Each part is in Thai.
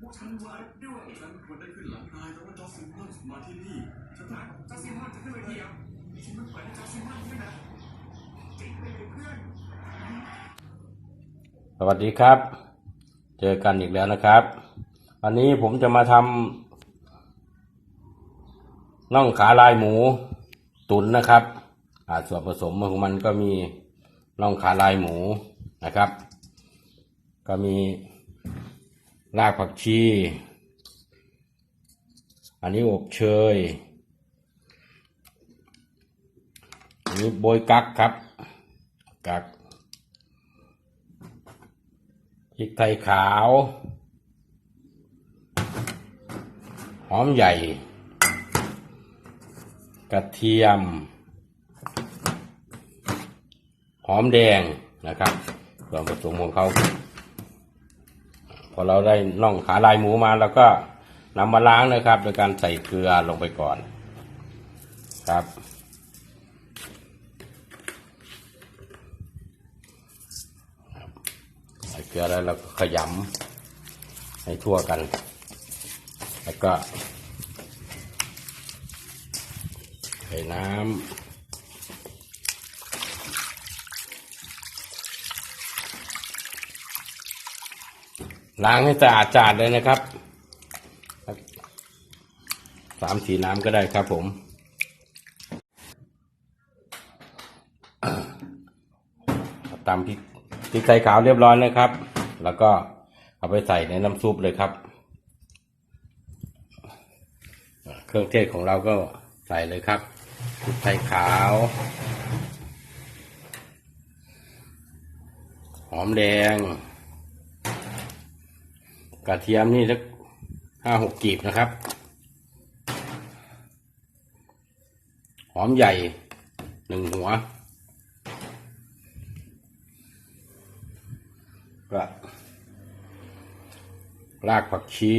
พวกฉันมาด้วยฉันควรได้ขึ้นหลังนายแต่ว่าจอร์ซิมอนมาที่นี่ฉันถามจอร์ซิมอนจะขึ้นไปเที่ยวฉันไม่ปล่อยให้จอร์ซิมอนขึ้นนะจริงไปเลยเพื่อนสวัสดีครับ เจอกันอีกแล้วนะครับ วันนี้ผมจะมาทำน่องขาลายหมูตุ๋นนะครับอาส่วนผสมของมันก็มีน่องขาลายหมูนะครับ ก็มี รากผักชี อันนี้อบเชย อันนี้โบยกักครับ กักพริกไทยขาว หอมใหญ่ กระเทียม หอมแดงนะครับส่วนผสมของเขา อเราได้น่องขาลายหมูมาแล้วก็นำมาล้างนะครับ โดยการใส่เกลือลงไปก่อนครับ ใส่เกลือแล้วเราก็ขยำให้ทั่วกัน แล้วก็ใส่น้ำ ล้างให้สะอาดจาดเลยนะครับสามสีน้ำก็ได้ครับผมตำพริกพริกไทยขาวเรียบร้อยนะครับ แล้วก็เอาไปใส่ในน้ำซุปเลยครับ เครื่องเทศของเราก็ใส่เลยครับพริกไทยขาว หอมแดง กระเทียมนี่สักห้าหกกีบนะครับ หอมใหญ่หนึ่งหัวก็รากผักชี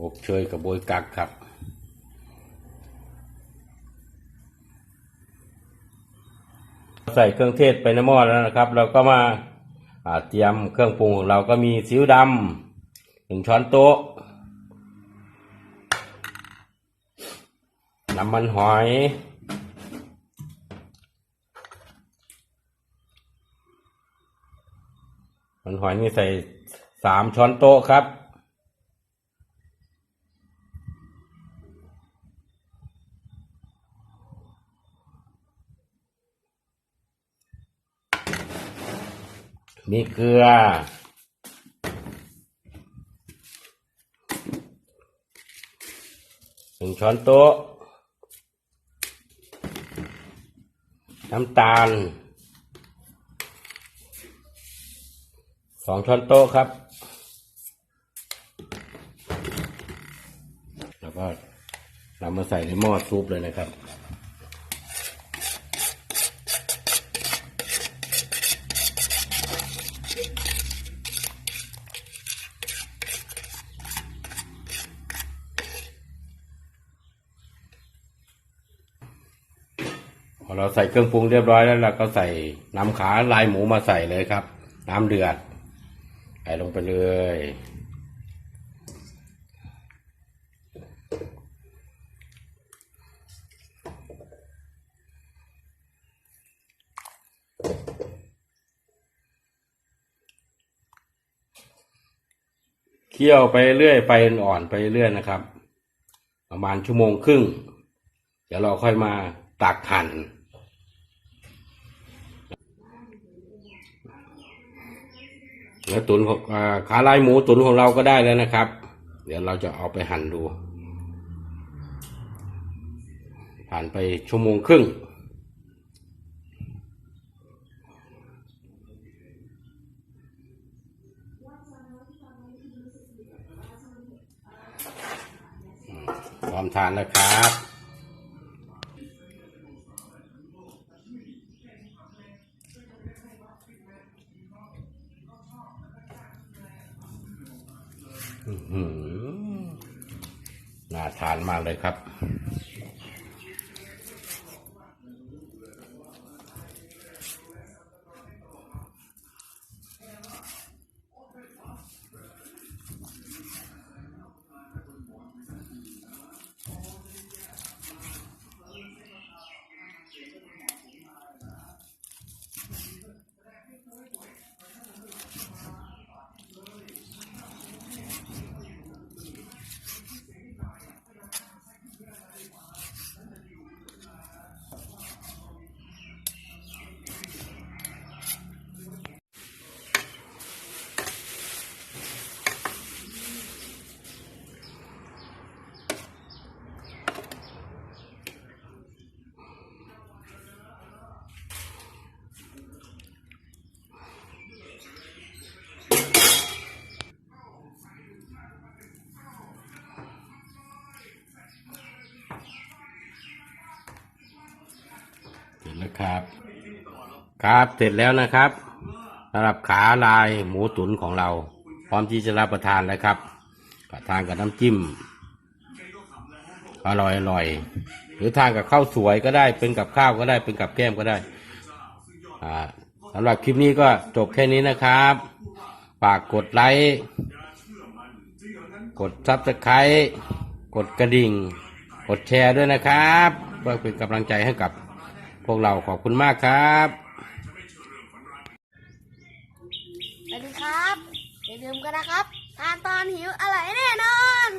อบเชยกับโบยกักครับ ใส่เครื่องเทศไปในหม้อแล้วนะครับ เราก็มาอ่า เตรียมเครื่องปรุงของเราก็มีซีอิ๊วดำหนึ่งช้อนโต๊ะ น้ำมันหอยมันหอยนี่ใส่สามช้อนโต๊ะครับ มีเกลือ หนึ่งช้อนโต๊ะ น้ำตาล สองช้อนโต๊ะครับ แล้วก็นำมาใส่ในหม้อซุปเลยนะครับ พอเราใส่เครื่องปรุงเรียบร้อยแล้วเราก็ใส่น้ำขาลายหมูมาใส่เลยครับ น้ำเดือดใส่ลงไปเลยเคี่ยวไปเรื่อยไฟอ่อนไปเรื่อยนะครับ ประมาณชั่วโมงครึ่ง เดี๋ยวเราค่อยมาตักหั่น เนื้อตุ๋นของขาลายหมูตุ๋นของเราก็ได้แล้วนะครับ เดี๋ยวเราจะเอาไปหั่นดู ผ่านไปชั่วโมงครึ่ง พร้อมทานแล้วครับ น่าทานมากเลยครับ ครับ ครับเสร็จแล้วนะครับสำหรับขาลายหมูตุ๋นของเรา พร้อมที่จะรับประทานแล้วครับทานกับน้ำจิ้ม อร่อยอร่อยหรือทานกับข้าวสวยก็ได้เป็นกับข้าวก็ได้เป็นกับแก้มก็ได้อ่าสำหรับคลิปนี้ก็จบแค่นี้นะครับฝากกดไลค์กดซับสไครต์กดกระดิ่ง กดแชร์ด้วยนะครับ เพื่อเป็นกำลังใจให้กับ พวกเราขอบคุณมากครับสวัสดีครับอย่าลืมกันนะครับ ทานตอนหิวอร่อยแน่นอน